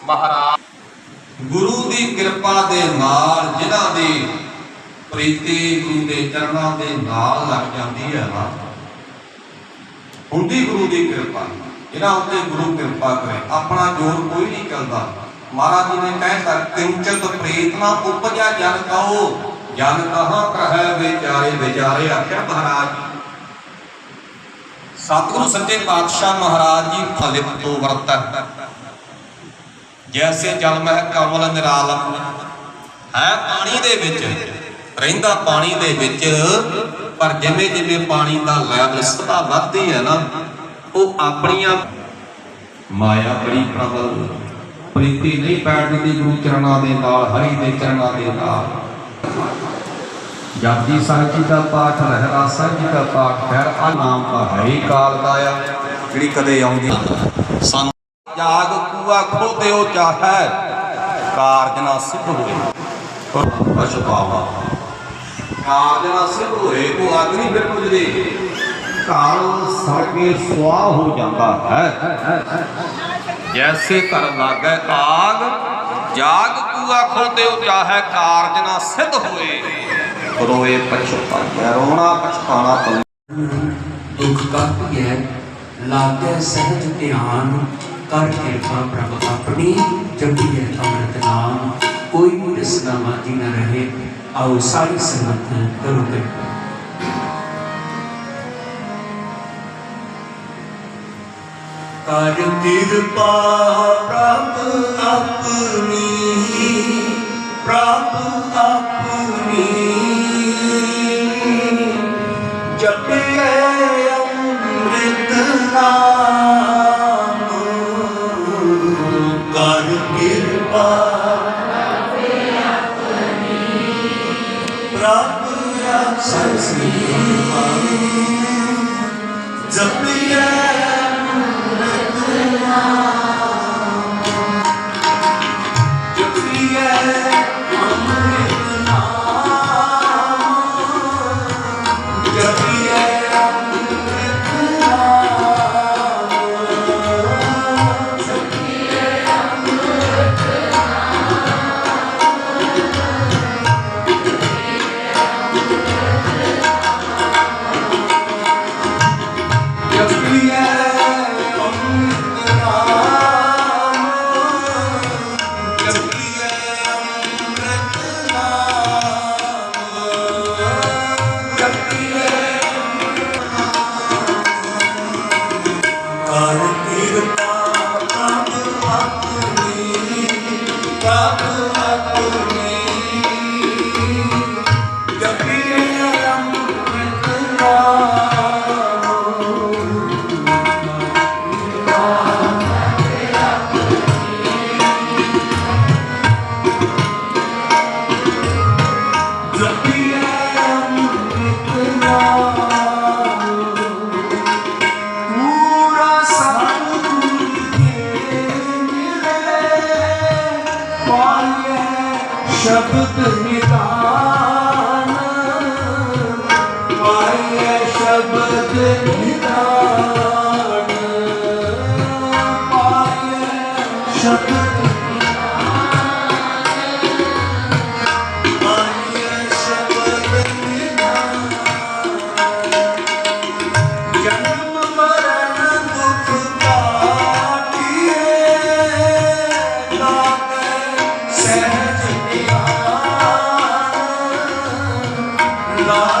ਮਹਾਰਾਜ। ਗੁਰੂ ਦੀ ਕਿਰਪਾ ਦੇ ਨਾਲ ਜਿਨ੍ਹਾਂ ਦੀ ਪ੍ਰੀਤੀ ਗੁਰੂ ਦੇ ਚਰਨਾਂ ਦੇ ਨਾਲ ਲੱਗ ਜਾਂਦੀ ਹੈ ਨਾ, ਹੁੰਦੀ ਗੁਰੂ ਦੀ ਕਿਰਪਾ। ਜਿਨ੍ਹਾਂ ਉੱਤੇ ਗੁਰੂ ਕਿਰਪਾ ਕਰੇ, ਆਪਣਾ ਜੋਰ ਕੋਈ ਨਹੀਂ ਚੱਲਦਾ। ਮਹਾਰਾਜ ਜੀ ਨੇ ਕਹਿਤਾ ਕਿੰਚਤ ਪ੍ਰੀਤ ਉਪਜਾ ਜਨ ਕਹੋ ਜਨ ਕਹਾਂ ਕਹੈ ਵਿਚਾਰੇ ਵਿਚਾਰੇ, ਆਖਿਆ ਮਹਾਰਾਜ ਸਤਿਗੁਰੂ ਸੱਚੇ ਪਾਤਸ਼ਾਹ ਮਹਾਰਾਜ ਜੀ ਫਲਿਤ ਤੋਂ ਵਰਤੈ। ਜੈਸੇ ਜਲ ਮਹਿ ਕਮਲ ਨਿਰਾਲਮ, ਹੈ ਪਾਣੀ ਦੇ ਵਿੱਚ, ਰਹਿੰਦਾ ਪਾਣੀ ਦੇ ਵਿੱਚ, ਪਰ ਜਿਵੇਂ ਜਿਵੇਂ ਪਾਣੀ ਦਾ ਲੈਵਲ ਸਦਾ ਵੱਧਦੀ ਹੈ ਨਾ, ਉਹ ਆਪਣੀਆਂ ਮਾਇਆ ਬੜੀ ਪ੍ਰਬਲ ਪ੍ਰੀਤੀ ਨਹੀਂ ਬੈਠਦੀ ਗੁਰੂ ਚਰਨਾਂ ਦੇ ਨਾਲ, ਹਰੀ ਦੇ ਚਰਨਾਂ ਦੇ ਨਾਲ। ਜਪਜੀ ਸਾਹਿਬ ਜੀ ਦਾ ਪਾਠ ਰਹਿਰਾਸ ਸਾਹਿਬ ਜੀ ਦਾ ਪਾਠ, ਖੈਰ ਆ ਨਾਮ ਤਾਂ ਹੈ ਕਾਲ ਦਾ ਆ, ਜਿਹੜੀ ਕਦੇ ਆਉਂਦੀ ਸਾਨੂੰ ਜਾਗ ਕੂਆ ਖੋਦਿਓ ਚਾਹੈ। ਕਾਰਜ ਨਾ ਸਿੱਧ ਹੋਏ ਪਛਤਾਵਾ ਕਾਰਜ ਨਾ ਸਿੱਧ ਹੋਏ ਕੋ ਅਗਨੀ ਫਿਰ ਪੁੱਜਦੇ ਕਾਲ ਸੜ ਸੁਆਹ ਹੋ ਜਾਂਦਾ ਹੈ। ਜੈਸੇ ਘਰ ਲਾਗੈ ਆਗ, ਜਾਗ ਕੂਆ ਖੋਦਿਓ ਚਾਹੈ ਕਾਰਜ ਨਾ ਸਿੱਧ ਹੋਏ ਰੋਏ ਪਛਤਾਵਾ ਰੋਣਾ ਪਛਤਾਣਾ ਦੁੱਖ ਕੱਪ ਗਿਆ, ਲਾਗੇ ਸਹਿਜ ਧਿਆਨ। ਕਰ ਕਿਰਪਾ ਪ੍ਰਭ ਆਪਣੀ ਜਪੀ ਅੰਮ੍ਰਿਤ ਨਾਮ, ਕੋਈ ਵੀ ਰਸਨਾ ਮਾਤੀ ਨਾ ਰਹੇ। ਆਓ ਸਾਰੀ ਸੰਗਤ ਕਰੋ ਕਿਰਪਾ ਕਰ ਕਿਰਪਾ ਪ੍ਰਭ ਆਪਣੀ, ਪ੍ਰਭ ਪ੍ਰਭ ਆਪਣੀ ਸ਼ਬਦ ਨਿਦਾਨ ਪਾਈਐ ਸ਼ਬਦ ਨਿਦਾਨ ਲਾਗੇ ਸਹਿਜ